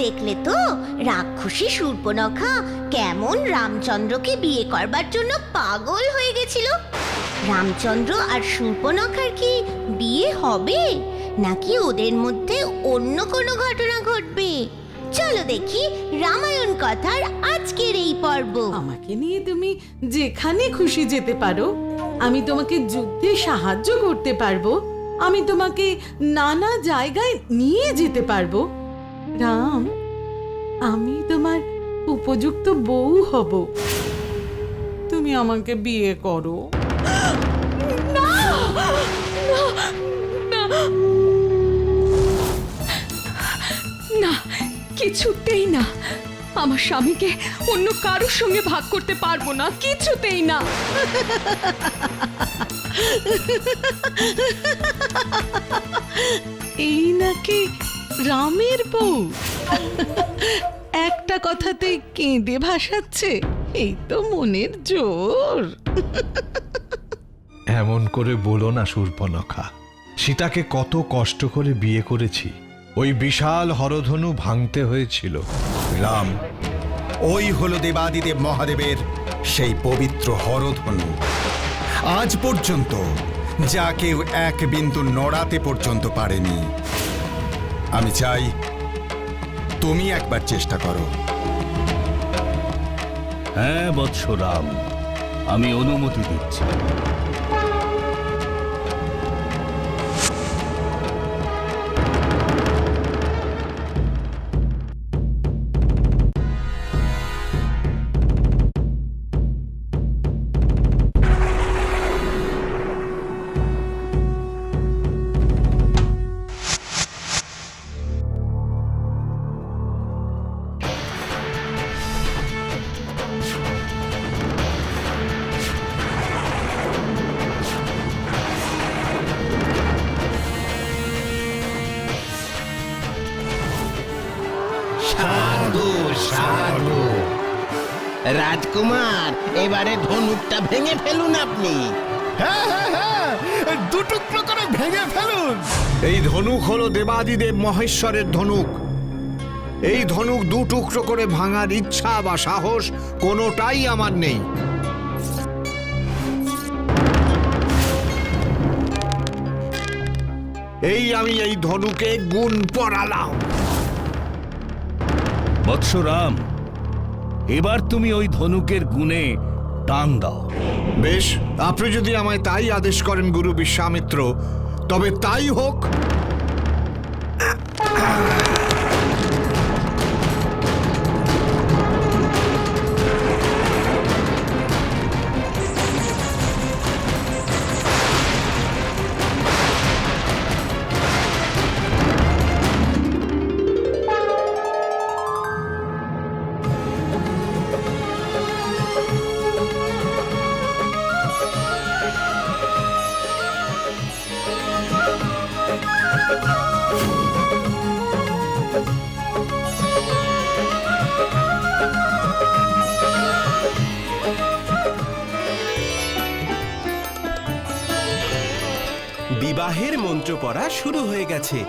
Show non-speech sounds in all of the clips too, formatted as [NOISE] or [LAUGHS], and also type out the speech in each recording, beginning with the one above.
দেখলে তো? রাক্ষসী শূর্পনখা কেমন রামচন্দ্রকে বিয়ে করবার জন্য পাগল হয়ে গেছিল? রামচন্দ্র আর শূর্পনখার কি বিয়ে হবে? নাকি ওদের মধ্যে অন্য কোনো ঘটনা ঘটবে? চলো দেখি রামায়ণ কথার আজকের এই পর্ব। আমাকে নিয়ে তুমি যেখানে খুশি যেতে পারো। আমি তোমাকে যুদ্ধে সাহায্য করতে পারব। আমি তোমাকে নানা জায়গায় নিয়ে যেতে পারব। রাম আমি তোমার উপযুক্ত বউ হব। তুমি আমাকে বিয়ে করো। না! কিছুতেই না। আমার স্বামীকে অন্য কারোর সঙ্গে ভাগ করতে পারব না কিছুতেই না। এই নাকি রামের বউ। একটা কথাতেই কেঁদে ভাসাচ্ছে এই তো মনের জোর। এমন করে বলো না শূর্পনখা সীতাকে কত কষ্ট করে বিয়ে করেছি। ওই বিশাল হরধনু ভাঙতে হয়েছিল। রাম ওই হলো দেবাদিদেব মহাদেবের সেই পবিত্র হরধনু। আজ পর্যন্ত যা কেউ এক বিন্দু নড়াতে পর্যন্ত পারেনি। আমি চাই তুমি একবার চেষ্টা করো। হ্যাঁ বৎসরাম আমি অনুমতি দিচ্ছি। রাজকুমার এবারে ধনুকটা ভেঙে ফেলুন আপনি। দুটুকরো করে ভেঙে ফেলুন। এই ধনুক হলো দেবাদিদেব মহেশ্বরের ধনুক। এই ধনুক দু টুকরো করে ভাঙার ইচ্ছা বা সাহস কোনোটাই আমার নেই। এই আমি এই ধনুকে গুণ পরালাম। বৎস রাম এবার তুমি ওই ধনুকের গুণে টান দাও। বেশ, আপনি যদি আমায় তাই আদেশ করেন, গুরু বিশ্বামিত্র, তবে তাই হোক। বিবাহের মন্ত্র পড়া শুরু হয়ে গেছে।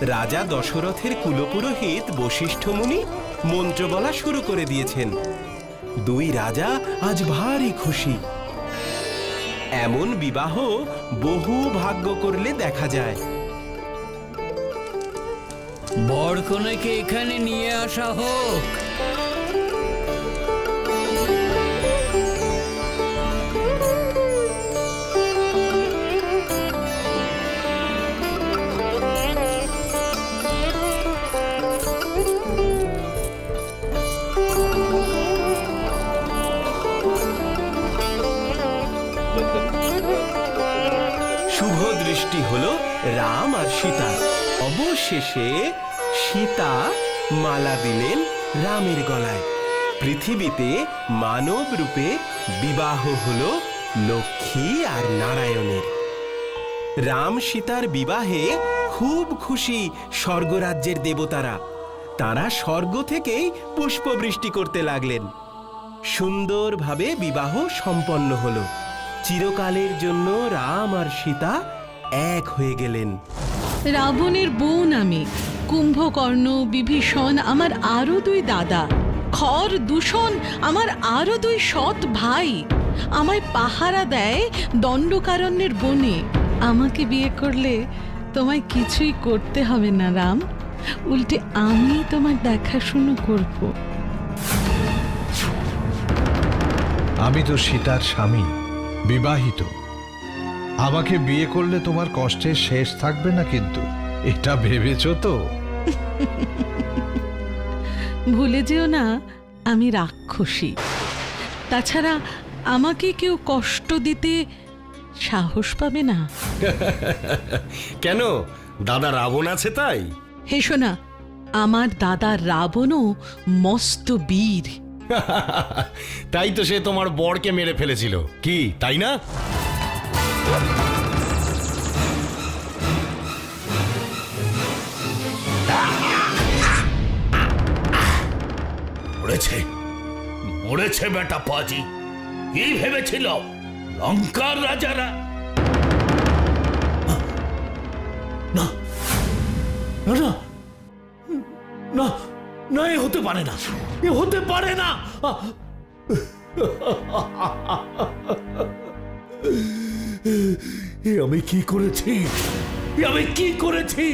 রাজা দশরথের কুলপুরোহিত বশিষ্ঠ মুনি মন্ত্র বলা শুরু করে দিয়েছেন। দুই রাজা আজ ভারী খুশি। এমন বিবাহ বহু ভাগ্য করলে দেখা যায়। বরকনেকে এখানে নিয়ে আসা হোক। দৃষ্টি হলো রাম আর সীতা। অবশেষে সীতা মালা দিলেন রামের গলায়। পৃথিবীতে মানব রূপে বিবাহ হলো লক্ষ্মী আর নারায়ণের। রাম সীতার বিবাহে খুব খুশি স্বর্গরাজ্যের দেবতারা। তারা স্বর্গ থেকেই পুষ্পবৃষ্টি করতে লাগলেন। সুন্দরভাবে বিবাহ সম্পন্ন হলো। চিরকালের জন্য রাম আর সীতা এক হয়ে গেলেন। রাবণের বোন আমি কুম্ভকর্ণ বিভীষণ আমার আরও দুই দাদা। খর দূষণ আমার আরও দুই সৎ ভাই। আমায় পাহারা দেয় দণ্ডকারণ্যের বনে। আমাকে বিয়ে করলে তোমায় কিছুই করতে হবে না রাম। উল্টে আমি তোমার দেখাশুনো করব। আমি তো সীতার স্বামী বিবাহিত। আমাকে বিয়ে করলে তোমার কষ্টের শেষ থাকবে না কিন্তু। এটা ভেবেছো তো? ভুলে যেও না আমি রাক্ষসী। তাছাড়া আমাকে কেউ কষ্ট দিতে সাহস পাবে না। [LAUGHS] কেন? দাদা রাবণ আছে তাই? হেসো না আমার দাদা রাবণও মস্ত বীর। [LAUGHS] তাই তো সে তোমার বরকে মেরে ফেলেছিল। কি তাই না? মরেছে। মরেছে বেটা পাজি। কি ভেবেছিল? লঙ্কার রাজারা? না না না না এ হতে পারে না, এ হতে পারে না। এ আমি কি করেছি? আমি কি করেছি?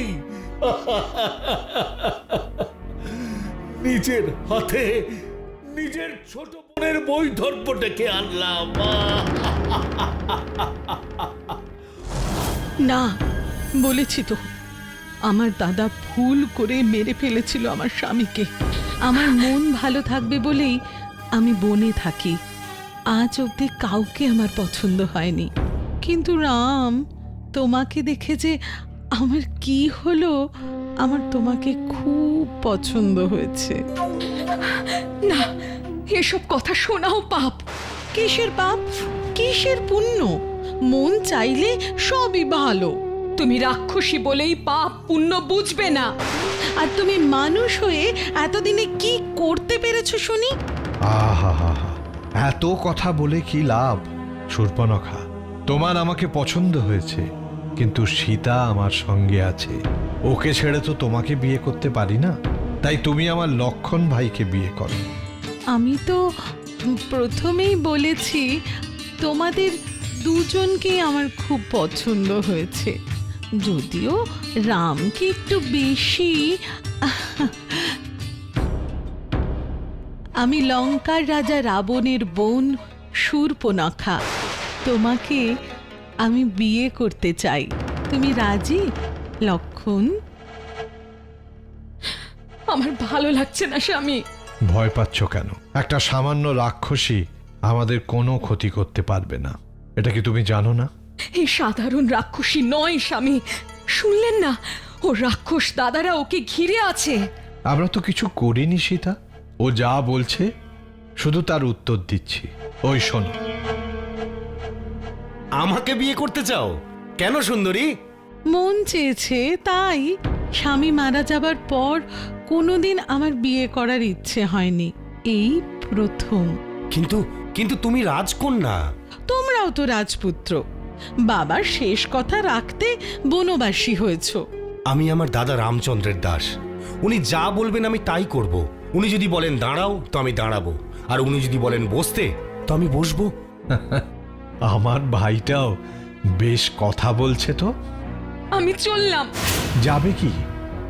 নিজের হাতে নিজের ছোট বোনের বৈধর্য ডেকে আনলাম। না, বলেছি তো, আমার দাদা ভুল করে মেরে ফেলেছিল আমার স্বামীকে। আমার মন ভালো থাকবে বলেই আমি বনে থাকি। আজ অবধি কাউকে আমার পছন্দ হয়নি। কিন্তু রাম তোমাকে দেখে যে আমার কি হলো আমার তোমাকে খুব পছন্দ হয়েছে। না এসব কথা শোনাও পাপ। কিসের পাপ? কিসের পুণ্য? মন চাইলে সবই ভালো। তুমি রাক্ষসী বলেই পাপ পুণ্য বুঝবে না। আর তুমি মানুষ হয়ে এতদিনে কি করতে পেরেছ শুনি? আহা হা হা এত কথা বলে কি লাভ? সুর্পনখা তোমার আমাকে পছন্দ হয়েছে, কিন্তু সীতা আমার সঙ্গে আছে। ওকে ছেড়ে তো তোমাকে বিয়ে করতে পারি না। তাই তুমি আমার লক্ষণ ভাইকে বিয়ে করো। আমি তো প্রথমেই বলেছি, তোমাদের দুজনকেই আমার খুব পছন্দ হয়েছে। যদিও রামকে একটু বেশি, আমি লঙ্কার রাজা রাবণের বোন শূর্পনখা তোমাকে আমি বিয়ে করতে চাই। তুমি রাজি লক্ষণ? আমার ভালো লাগছে না স্বামী। ভয় পাচ্ছ কেন? একটা সামান্য রাক্ষসী আমাদের কোনো ক্ষতি করতে পারবে না। এটা কি তুমি জানো না? এই সাধারণ রাক্ষসী নয় স্বামী। শুনলেন না? ও রাক্ষস দাদারা ওকে ঘিরে আছে। আমরা তো কিছু করিনি সীতা। ও যা বলছে শুধু তার উত্তর দিচ্ছি। ওই শোনো। আমাকে বিয়ে করতে চাও? কেন সুন্দরী? মন চেয়েছে তাই স্বামী মারা যাবার পর কোনোদিন আমার বিয়ে করার ইচ্ছে হয়নি। এই প্রথম। কিন্তু কিন্তু তুমি রাজকন্যা। তোমরাও তো রাজপুত্র। বাবার শেষ কথা রাখতে বনবাসী হয়েছ। আমি আমার দাদা রামচন্দ্রের দাস। উনি যা বলবেন আমি তাই করব। উনি যদি বলেন দাঁড়াও তো আমি দাঁড়াবো। আর উনি যদি বলেন বসতে তো আমি বসবো। আমার ভাইটাও বেশ কথা বলছে তো? আমি চললাম। যাবে কি?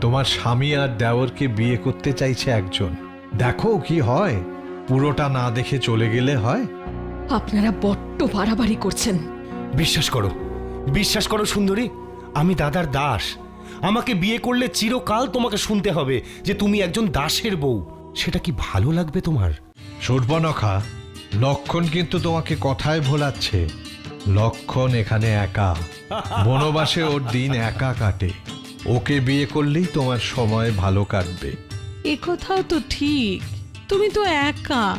তোমার স্বামী আর দেওরকে বিয়ে করতে চাইছে একজন। দেখো কি হয়। পুরোটা না দেখে চলে গেলে হয়। আপনারা বড্ড বাড়াবাড়ি করছেন। বিশ্বাস করো। বিশ্বাস করো সুন্দরী। আমি দাদার দাস। আমাকে বিয়ে করলে চিরকাল তোমাকে শুনতে হবে যে তুমি একজন দাসের বউ। সেটা কি ভালো লাগবে তোমার? সুর্পনখা লক্ষণ কিন্তু তোমাকে কথায় ভোলাচ্ছে। লক্ষণ এখানে একা। বনবাসে ওর দিন একা কাটে। ওকে বিয়ে করলেই তোমার সময় ভালো কাটবে। এ কথাও তো ঠিক। তুমি তো একা।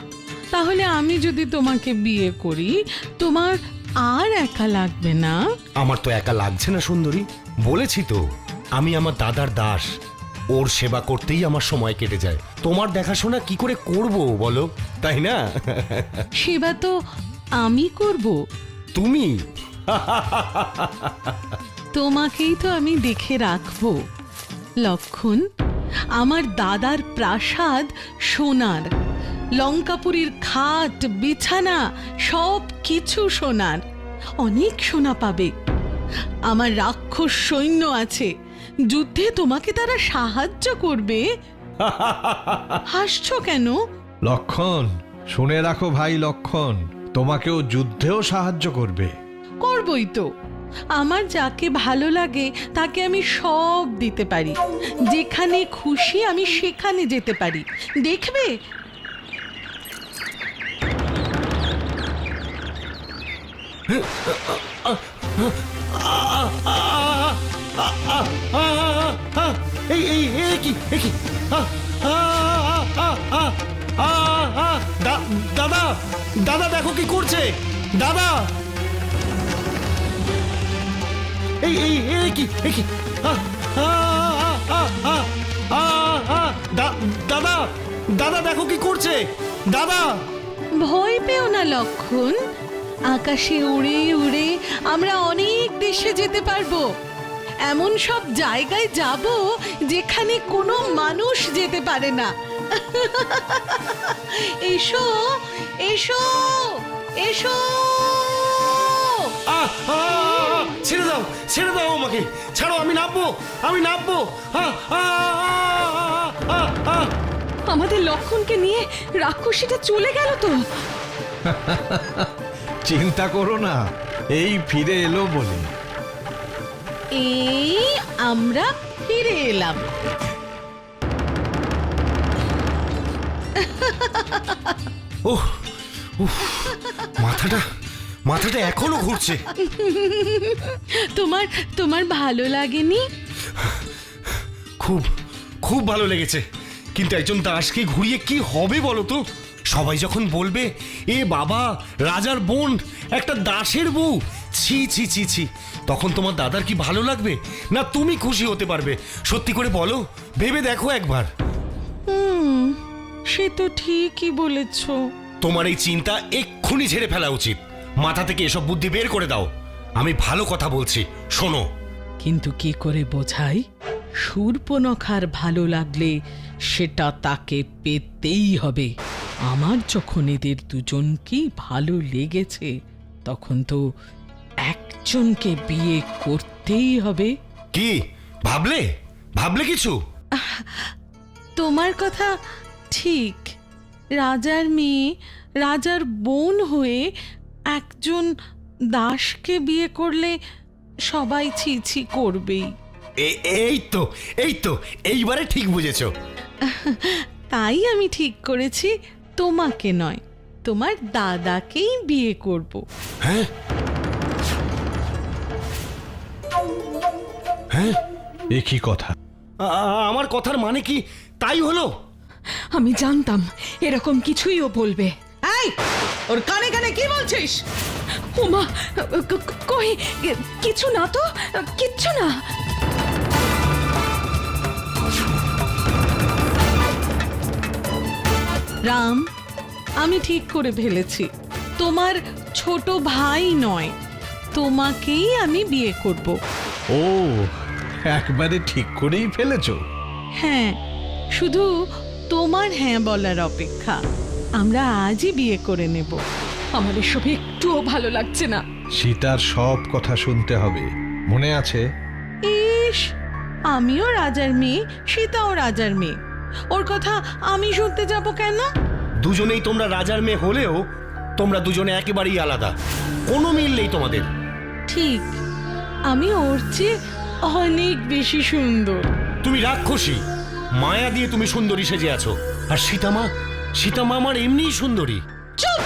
তাহলে আমি যদি তোমাকে বিয়ে করি তোমার আর একা লাগবে না? আমার তো একা লাগছে না সুন্দরী। বলেছি তো আমি আমার দাদার দাস। ওর সেবা করতেই আমার সময় কেটে যায়। তোমার দেখাশোনা কি করে করব বলো? তাই না? সেবা তো আমি করব। তুমি? তোমাকেই তো আমি দেখে রাখব। লক্ষণ আমার দাদার প্রাসাদ সোনার লঙ্কাপুরীর খাট বিছানা সব কিছু সোনার। অনেক সোনা পাবে। আমার রাক্ষস সৈন্য আছে। যুদ্ধে তোমাকে তারা সাহায্য করবে। [LAUGHS] হাসছো কেন? লক্ষণ শুনে রাখো ভাই লক্ষণ তোমাকেও যুদ্ধেও সাহায্য করবে। করবই তো। আমার যাকে ভালো লাগে তাকে আমি সব দিতে পারি। যেখানে খুশি আমি সেখানে যেতে পারি। দেখবে? [LAUGHS] এই এই এই কি এই কি দাদা দাদা দেখো কি করছে দাদা এই এই এই কি এই কি দাদা দাদা দেখো কি করছে দাদা ভয় পেও না, লক্ষণ। আকাশে উড়ে উড়ে আমরা অনেক দেশে যেতে পারব। এমন সব জায়গায় যাব যেখানে কোনো মানুষ যেতে পারে না। এসো এসো এসো। আ, আ, আ, ছেড়ে দাও ছেড়ে দাও আমাকে। ছাড়ো আমি নামবো আমি নামবো। আ, আ, আ, আ, আ, আ। আমাদের লক্ষণকে নিয়ে রাক্ষসীটা চলে গেল তো। চিন্তা করো না এই ফিরে এলো বলে। এই আমরা ফিরে এলাম। ওহ মাথাটা মাথাটা এখনও ঘুরছে। তোমার তোমার ভালো লাগেনি? খুব খুব ভালো লেগেছে। কিন্তু একজন দাসকে ঘুরিয়ে কি হবে বলো তো? সবাই যখন বলবে এ বাবা রাজার বোন একটা দাসের বউ ছি ছি ছি ছি। তখন তোমার দাদার কি ভালো লাগবে? না তুমি খুশি হতে পারবে? সত্যি করে বলো ভেবে দেখো একবার। সে তো ঠিকই বলেছ। তোমার এই চিন্তা এক্ষুনি ঝেড়ে ফেলা উচিত। মাথা থেকে এসব বুদ্ধি বের করে দাও। আমি ভালো কথা বলছি শোনো। কিন্তু কি করে বোঝাই? সূর্পনখার ভালো লাগলে সেটা তাকে পেতেই হবে। আমার যখন এদের দুজনকেই ভালো লেগেছে তখন তো একজনকে বিয়ে করতেই হবে। কি? ভাবলে? ভাবলে কিছু? তোমার কথা ঠিক। রাজার মেয়ে রাজার বোন হয়ে একজন দাসকে বিয়ে করলে সবাই ছি ছি করবেই। এই তো এই তো এইবারে ঠিক বুঝেছ। [LAUGHS] তাই আমি ঠিক করেছি তোমাকে নয় তোমার দাদাকেই বিয়ে করব। হ্যাঁ? হ্যাঁ? এ কি কথা? আমার কথার মানে কি তাই হলো? আমি জানতাম এরকম কিছুই ও বলবে। এই ওর কানে কানে কি বলছিস? ওমা কই? কিছু না তো কিচ্ছু না। রাম আমি ঠিক করে ফেলেছি। তোমার ছোট ভাই নয় তোমাকেই আমি বিয়ে করব। ও একবারে ঠিক করেই ফেলেছো। হ্যাঁ শুধু তোমার হ্যাঁ বলার অপেক্ষা। আমরা আজই বিয়ে করে নেব। আমার এসব একটুও ভালো লাগছে না। সীতার সব কথা শুনতে হবে। মনে আছে? ইস আমিও রাজার মেয়ে সীতাও রাজার মেয়ে। ওর কথা আমি শুনতে যাব কেন? দুজনেই তোমরা রাজার মেয়ে হলেও তোমরা দুজনে একেবারেই আলাদা। কোনো মিল নেই তোমাদের। ঠিক আমি ওর চেয়ে অনেক বেশি সুন্দর। তুমি রাক্ষসী। মায়া দিয়ে তুমি সুন্দরী সেজে আছো। আর সীতামা সীতামা আমার এমনিই সুন্দরী। চুপ!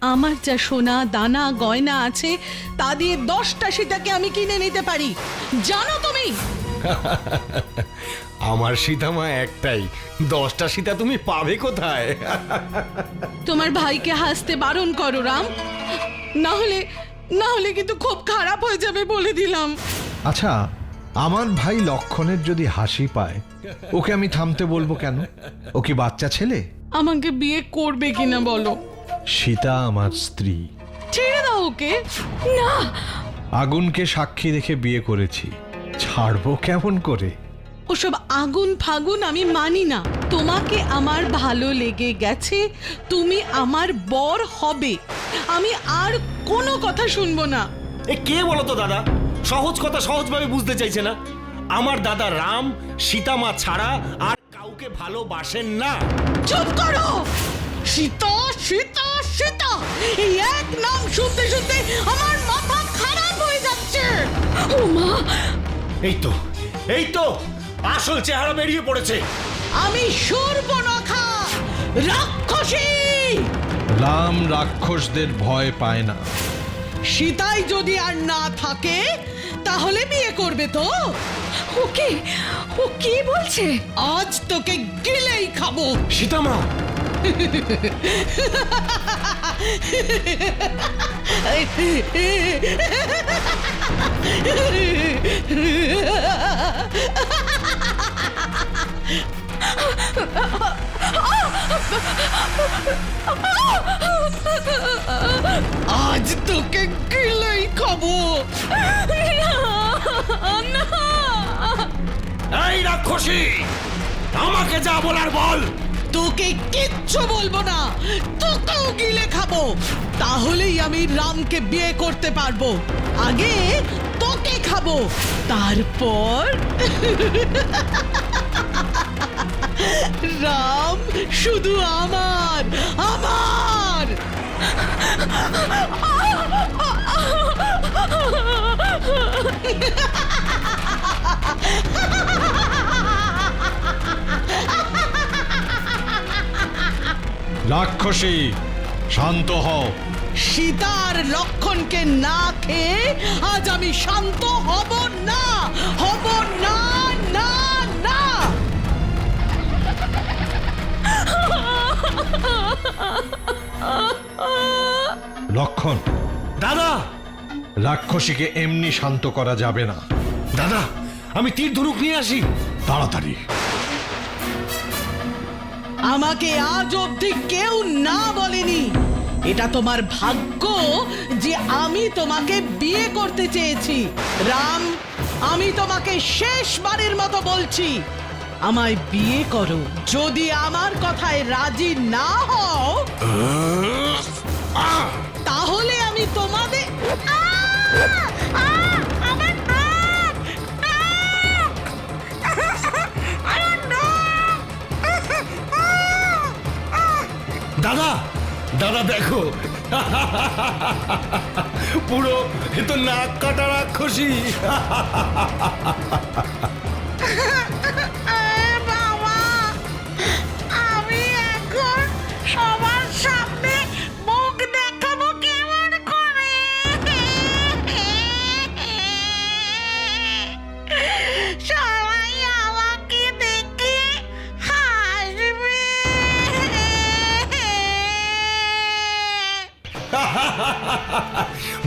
আমার যা সোনা দানা গয়না আছে তা দিয়ে দশটা সীতাকে আমি কিনে নিতে পারি। জানো তুমি? [LAUGHS] আমার সীতামা একটাই। দশটা সীতা তুমি পাবে কোথায়? [LAUGHS] তোমার ভাইকে হাসতে বারণ করো রাম। না হলে না হলে কিন্তু খুব খারাপ হয়ে যাবে বলে দিলাম। আচ্ছা আমার ভাই লক্ষণের যদি হাসি পায় ওকে আমি থামতে বলব কেন? ও কি বাচ্চা ছেলে? আমাকে বিয়ে করবে কিনা বলো? সীতা আমার স্ত্রী। ছেড়ে দাও ওকে। না। আগুনকে সাক্ষী রেখে বিয়ে করেছি। ছাড়বো কেমন করে? ওসব আগুন ফাগুন আমি মানি না। তোমাকে আমার ভালো লেগে গেছে তুমি আমার বর হবে। আমি আর কোনো কথা শুনব না। এ কে বলো তো দাদা? সহজ কথা সহজভাবে বুঝতে চাইছে না। আমার দাদা রাম সীতামা ছাড়া আর কাউকে ভালোবাসেন না। চুপ করো! সীতা সীতা সীতা! এই এক নাম শুনতে শুনতে আমার মাথা খারাপ হয়ে যাচ্ছে। ও মা! এই তো এই তো আসল চেহারা বেরিয়ে পড়েছে। আমি সূর্পনখা রাক্ষসী! রাম রাক্ষসদের ভয় পায় না। সীতাই যদি আর না থাকে তাহলে বিয়ে করবে তো? ওকে ও কি বলছে? আজ তোকে গিলেই খাব। সীতামা! আজ তোকে গিলেই খাব। এই রাক্ষসী আমাকে যা বলার বল। তোকে কিচ্ছু বলব না তোকেও গিলে খাব। তাহলেই আমি রামকে বিয়ে করতে পারব। আগে তোকে খাব তারপর রাম শুধু আমার আমার! রাক্ষসী শান্ত হও। সীতার লক্ষণকে না খেয়ে আজ আমি শান্ত হব না হব না! না লক্ষণ দাদা! রাক্ষসীকে এমনি শান্ত করা যাবে না। দাদা আমি তীর ধনুক নিয়ে আসি। তাড়াতাড়ি। আমাকে আজ অবধি কেউ না বলেনি। এটা তোমার ভাগ্য যে আমি তোমাকে বিয়ে করতে চেয়েছি। রাম আমি তোমাকে শেষবারের মতো বলছি আমায় বিয়ে করো। যদি আমার কথায় রাজি না হও তাহলে আমি তোমাদের দাদা দাদা দেখো। পুরো এ তো নাক কাটা রাক্ষসী।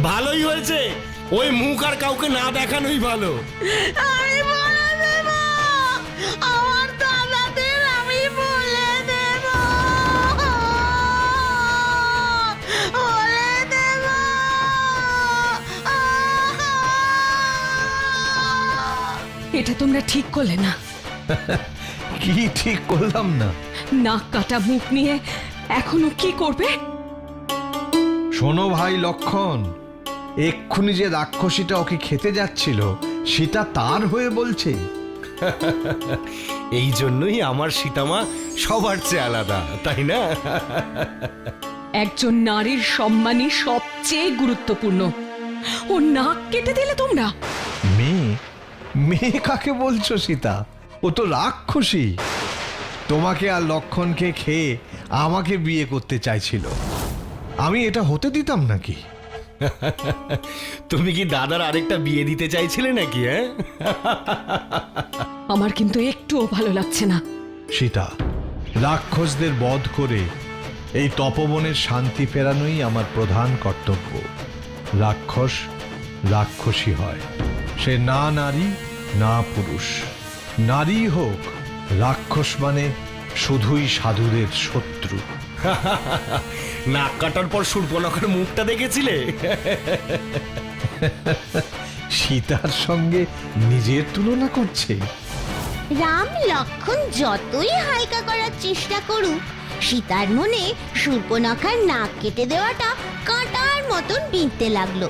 ভালোই হয়েছে। ওই মুখ আর কাউকে না দেখানোই ভালো। আমি বলে দেব। আমার দাদাদের আমি বলে দেব। বলে দেব। এটা তোমরা ঠিক করলে না। [LAUGHS] কি ঠিক করলাম না? নাক কাটা মুখ নিয়ে এখনও কি করবে? শোনো ভাই লক্ষণ এক্ষুনি যে রাক্ষসীটা ওকে খেতে যাচ্ছিল সেটা তার হয়ে বলছে। এই জন্যই আমার সীতামা সবার চেয়ে আলাদা তাই না? একজন নারীর সম্মানই সবচেয়ে গুরুত্বপূর্ণ। ও নাক কেটে দিলে তোমরা। মেয়ে মেয়ে কাকে বলছো সীতা? ও তো রাক্ষসী। তোমাকে আর লক্ষণকে খেয়ে আমাকে বিয়ে করতে চাইছিল। আমি এটা হতে দিতাম নাকি? তুমি কি দাদার আরেকটা বিয়ে দিতে চাইছিলে নাকি হ্যাঁ? আমার কিন্তু একটুও ভালো লাগছে না। সীতা রাক্ষসদের বধ করে এই তপবনের শান্তি ফেরানোই আমার প্রধান কর্তব্য। রাক্ষস রাক্ষসী হয়। সে না নারী না পুরুষ। নারী হোক রাক্ষস মানে শুধুই সাধুদের শত্রু। নাক কাটার পর সুরপনকের মুখটা দেখেছিলে? সীতার সঙ্গে নিজের তুলনা করছে। রাম লক্ষণ যতই হালকা করার চেষ্টা করুক, সীতার মনে সূর্পনখার নাক কেটে দেওয়াটা কাঁটার মতন বিঁধতে লাগল।